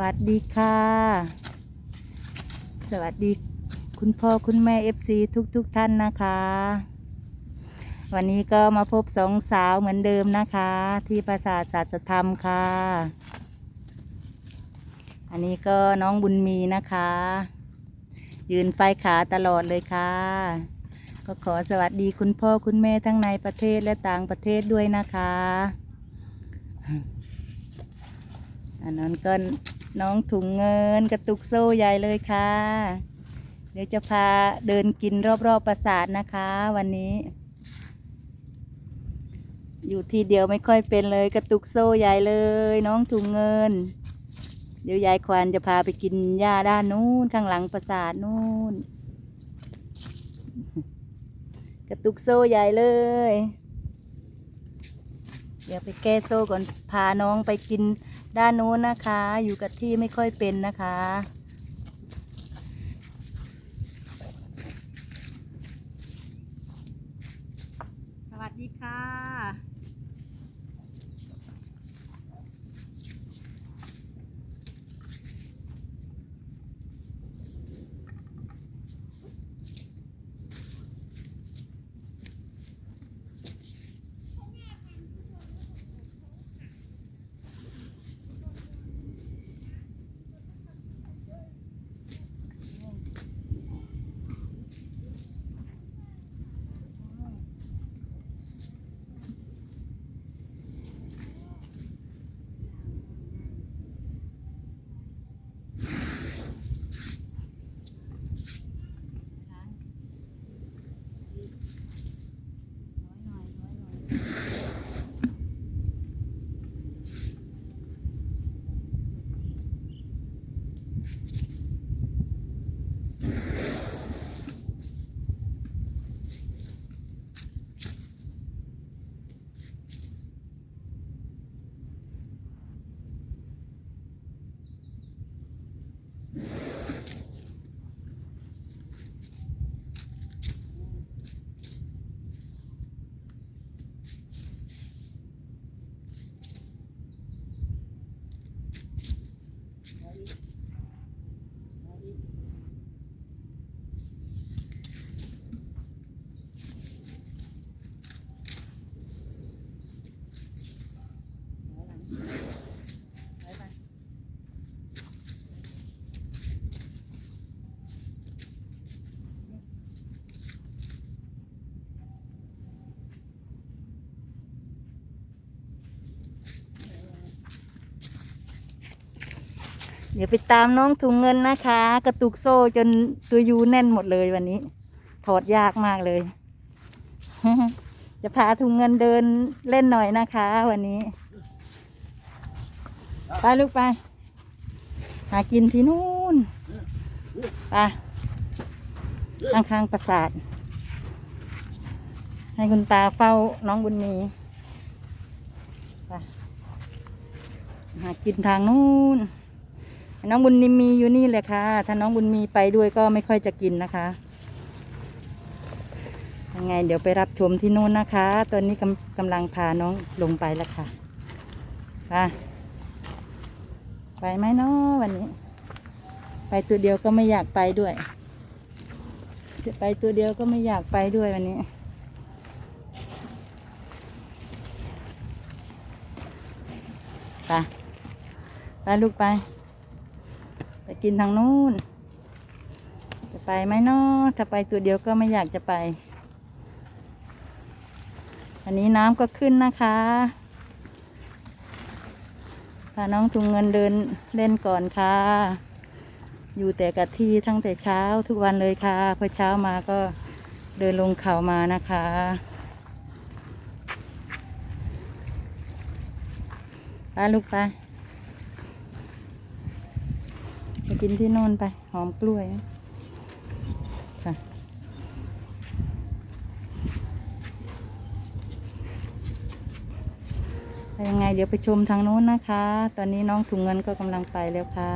วัสดีค่ะ สวัสดีคุณพ่อคุณแม่เอฟซีทุกทุกๆท่านนะคะ วันนี้ก็มาพบสองสาวเหมือนเดิมนะคะ ที่ปราสาทศาสธรรมค่ะ อันนี้ก็น้องบุญมีนะคะ ยืนไฟขาตลอดเลยค่ะ ก็ขอสวัสดีคุณพ่อคุณแม่ทั้งในประเทศและต่างประเทศด้วยนะคะอันนั้นก็ น้องถุงเงินกระตุกโซ่ใหญ่เลยค่ะ เดี๋ยวจะพาเดินกินรอบๆปราสาทนะคะ วันนี้ อยู่ที่เดียวไม่ค่อยเป็นเลย กระตุกโซ่ใหญ่เลย น้องถุงเงิน เดี๋ยวยายควานจะพาไปกินหญ้าด้านนู้นข้างหลังปราสาทนู้นกระตุกโซ่ใหญ่เลย เดี๋ยวไปแก้โซ่ก่อนพาน้องไปกิน ด้านโน้นนะคะ อยู่กับที่ไม่ค่อยเป็นนะคะ ดี๋ยวไปตามน้องถุงเงินนะคะ กระตุกโซ่จนตัวยูแน่นหมดเลยวันนี้ ถอดยากมากเลย จะพาถุงเงินเดินเล่นหน่อยนะคะ วันนี้ ไปลูกไป หากินที่นู่นไปข้างข้างๆปราสาท ให้คุณตาเฝ้าน้องบุญมีไปหากินทางนู้น น้องบุญมีอยู่นี่แหละค่ะ ถ้าน้องบุญมีไปด้วยก็ไม่ค่อยจะกินนะคะ ยังไงเดี๋ยวไปรับชมที่นู่นนะคะ ตอนนี้กำกำลังพาน้องลงไปแล้วค่ะไปไปไหมเนาะวันนี้ ไปตัวเดียวก็ไม่อยากไปด้วย จะไปตัวเดียวก็ไม่อยากไปด้วยวันนี้ไปไปลูกไป ไปกินทางนู้น จะไปไหมเนาะถ้าไปตัวเดียวก็ไม่อยากจะไป อันนี้น้ำก็ขึ้นนะคะพาน้องถุงเงินเดินเล่นก่อนค่ะ อยู่แต่กับที่ทั้งแต่เช้าทุกวันเลยค่ะ พอเช้ามาก็เดินลงเขามานะคะ ไปลูกไป ไป กินที่โน่นไป หอมกล้วยค่ะไปยังไงเดี๋ยวไปชมทางโน้นนะคะ ตอนนี้น้องถุงเงินก็กำลังไปแล้วค่ะ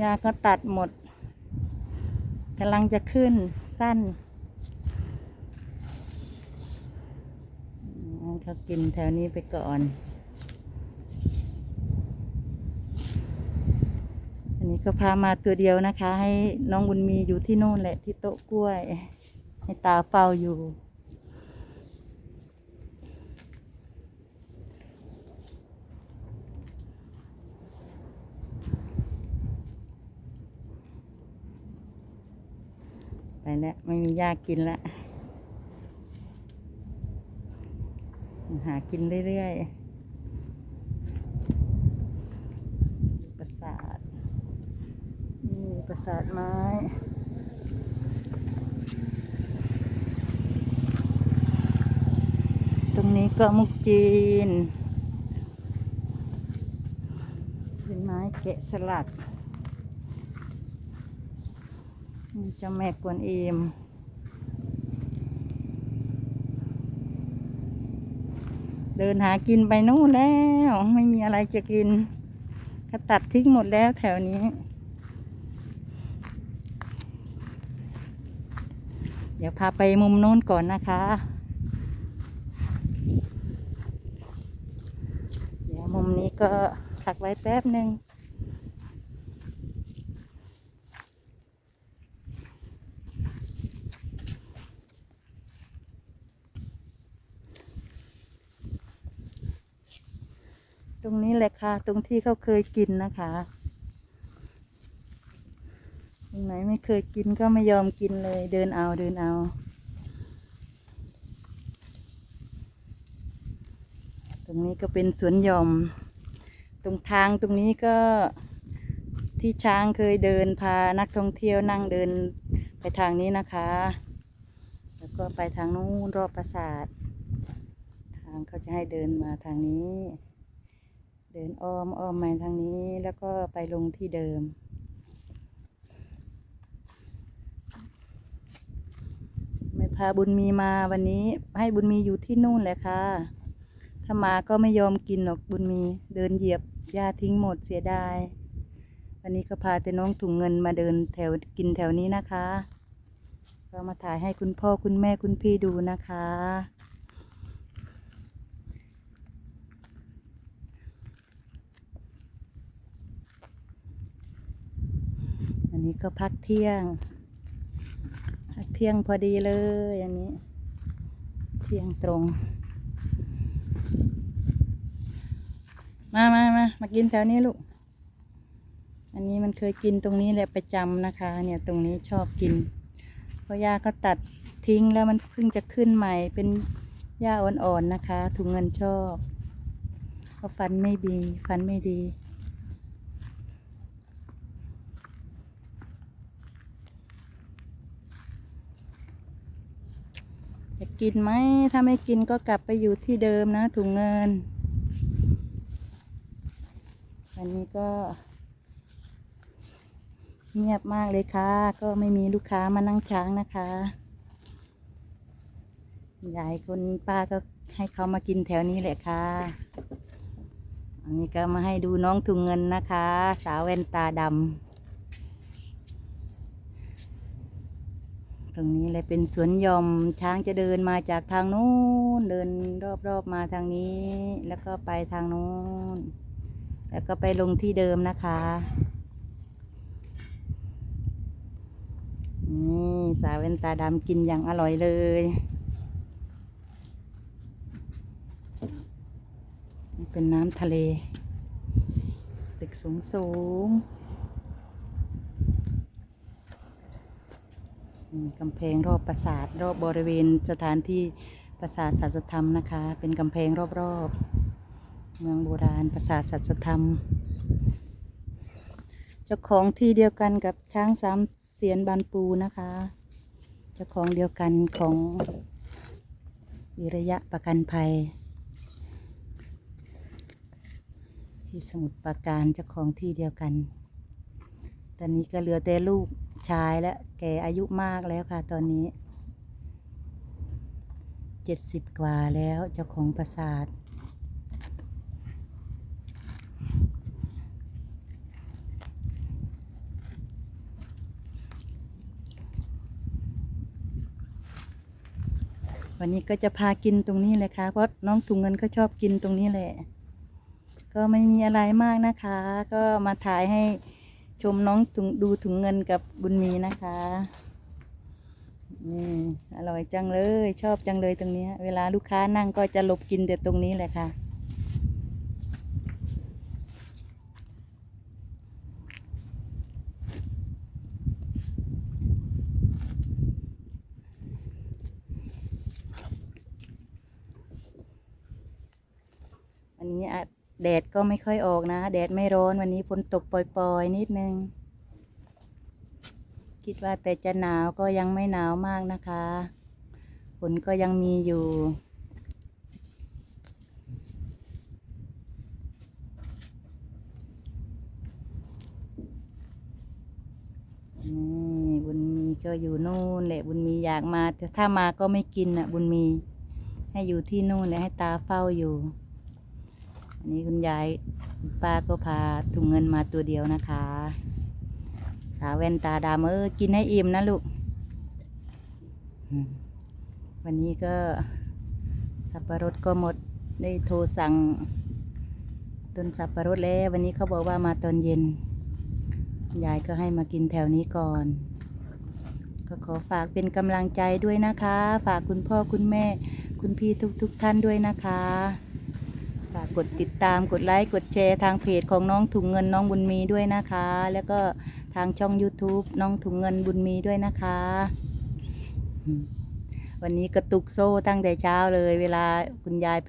ยาก็ตัดหมดกำลังจะขึ้นสั้นอืม เขากินแถวนี้ไปก่อน อันนี้ก็พามาตัวเดียวนะคะ ให้น้องบุญมีอยู่ที่โน่นแหละที่โต๊ะกล้วย ให้ตาเฝ้าอยู่ไปแล้วไม่มียากินละ หากินเรื่อยๆ ประสาท นี่ประสาทไม้ตรงนี้ก็มุกจีน เป็นไม้แกะสลักนี่เจ้าแม่กวนอิม เดินหากินไปนู่นแล้ว ไม่มีอะไรจะกินก็ตัดทิ้งหมดแล้วแถวนี้ เดี๋ยวพาไปมุมโน้นก่อนนะคะ เดี๋ยวมุมนี้ก็พักไว้แป๊บหนึ่ง รงนี้แหละค่ะ ตรงที่เขาเคยกินนะคะ ตรงไหนไม่เคยกินก็ไม่ยอมกินเลย เดินเอาเดินเอาตรงนี้ก็เป็นสวนหย่อม ตรงทางตรงนี้ก็ที่ช้างเคยเดินพานักท่องเที่ยวนั่งเดินไปทางนี้นะคะ แล้วก็ไปทางนู้นรอบปราสาท ทางเขาจะให้เดินมาทางนี้ ดินอ้อมอ้อมมาทางนี้แล้วก็ไปลงที่เดิม ไม่พาบุญมีมาวันนี้ให้บุญมีอยู่ที่นู่นแหละค่ะ ถ้ามาก็ไม่ยอมกินหรอกบุญมีเดินเหยียบหญ้าทิ้งหมดเสียดาย วันนี้ก็พาแต่น้องถุงเงินมาเดินแถวกินแถวนี้นะคะ ก็มาถ่ายให้คุณพ่อคุณแม่คุณพี่ดูนะคะ นนี้ก็พักเที่ยง พักเที่ยงพอดีเลยอันนี้ เที่ยงตรง มามามามากินแถวนี้ลูก อันนี้มันเคยกินตรงนี้แหละประจำนะคะ เนี่ยตรงนี้ชอบกินเพราะหญ้าก็ตัดทิ้งแล้วมันเพิ่งจะขึ้นใหม่เป็นหญ้าอ่อนๆนะคะถุงเงินชอบเพราะฟันไม่ดี ฟันไม่ดี จะกินไหม ถ้าไม่กินก็กลับไปอยู่ที่เดิมนะถุงเงิน วันนี้ก็ เงียบมากเลยค่ะ ก็ไม่มีลูกค้ามานั่งช้างนะคะยายคนป้าก็ให้เขามากินแถวนี้แหละค่ะ อันนี้ก็มาให้ดูน้องถุงเงินนะคะ สาวแว่นตาดำ ตรงนี้เลยเป็นสวนหย่อมช้างจะเดินมาจากทางนู้นเดินรอบๆมาทางนี้ แล้วก็ไปทางนู้นแล้วก็ไปลงที่เดิมนะคะนี่สาวเวนตาดำกินอย่างอร่อยเลยนี่เป็นน้ำทะเล ตึกสูงสูงๆอืม กำแพงรอบปราสาทรอบบริเวณสถานที่ปราสาทสัจธรรมนะคะ เป็นกำแพงรอบๆ เมืองโบราณปราสาทสัจธรรม เจ้าของที่เดียวกันกับช้างสามเสียนบานปูนะคะ เจ้าของเดียวกันของวิระยะประกันภัย ที่สมุทรปราการเจ้าของที่เดียวกัน ตอนนี้ก็เหลือแต่ลูก ชายแล้วแกอายุมากแล้วค่ะตอนนี้เจ็ดสิบกว่าแล้วเจ้าของปราสาทวันนี้ก็จะพากินตรงนี้เลยค่ะ เพราะน้องถุงเงินก็ชอบกินตรงนี้แหละ ก็ไม่มีอะไรมากนะคะ ก็มาถ่ายให้ ชมน้องถุงดูถุงเงินกับบุญมีนะคะนี่อร่อยจังเลย ชอบจังเลยตรงนี้ เวลาลูกค้านั่งก็จะหลบกินแต่ตรงนี้แหละค่ะ วันนี้อะ แดดก็ไม่ค่อยออกนะ แดดไม่ร้อนวันนี้ฝนตกปล่อยๆ นิดนึง คิดว่าแต่จะหนาวก็ยังไม่หนาวมากนะคะฝนก็ยังมีอยู่ นี่บุญมีก็อยู่นู่นแหละบุญมีอยากมาแต่ถ้ามาก็ไม่กินอะ บุญมี ให้อยู่ที่นู่นเลยให้ตาเฝ้าอยู่ อันนี้คุณยายป้าก็พาถุงเงินมาตัวเดียวนะคะ สาวแว่นตาดำเออกินให้อิ่มนะลูก วันนี้ก็สับปะรดก็หมดได้โทรสั่งต้นสับปะรดแล้ว วันนี้เขาบอกว่ามาตอนเย็น ยายก็ให้มากินแถวนี้ก่อน ก็ขอฝากเป็นกำลังใจด้วยนะคะ ฝากคุณพ่อคุณแม่คุณพี่ทุกๆทท่านด้วยนะคะากกดติดตามกดไลค์กดแชร์ทางเพจของน้องถุงเงินน้องบุญมีด้วยนะคะ แล้วก็ทางช่อง YouTube น้องถุงเงินบุญมีด้วยนะคะ วันนี้กระตุกโซ่ตั้งแต่เช้าเลย เวลาคุณยายไป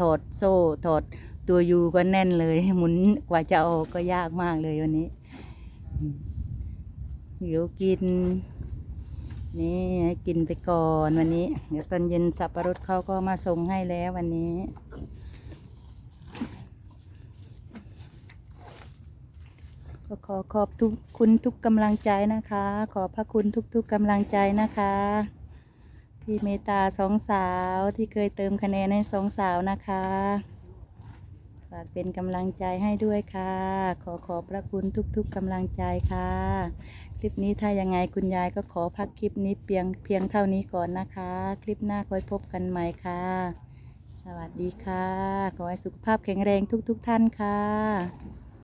ถอดโซ่ถอดตัวยูก็แน่นเลยหมุนกว่าจะออกก็ยากมากเลยวันนี้หิวกิน นี่ให้กินไปก่อนวันนี้ เดี๋ยวตอนเย็นสับปะรดเขาก็มาส่งให้แล้ววันนี้ ก็ขอขอบทุกคุณทุกกำลังใจนะคะ ขอบพระคุณทุกๆกำลังใจนะคะที่เมตตาสองสาวที่เคยเติมคะแนนให้สองสาวนะคะฝากเป็นกำลังใจให้ด้วยค่ะ ขอขอบพระคุณทุกๆกำลังใจค่ะ คลิปนี้ถ้ายังไงคุณยายก็ขอพักคลิปนี้เพียงเพียงเท่านี้ก่อนนะคะ คลิปหน้าค่อยพบกันใหม่ค่ะ สวัสดีค่ะ ขอให้สุขภาพแข็งแรงทุกๆท่านค่ะ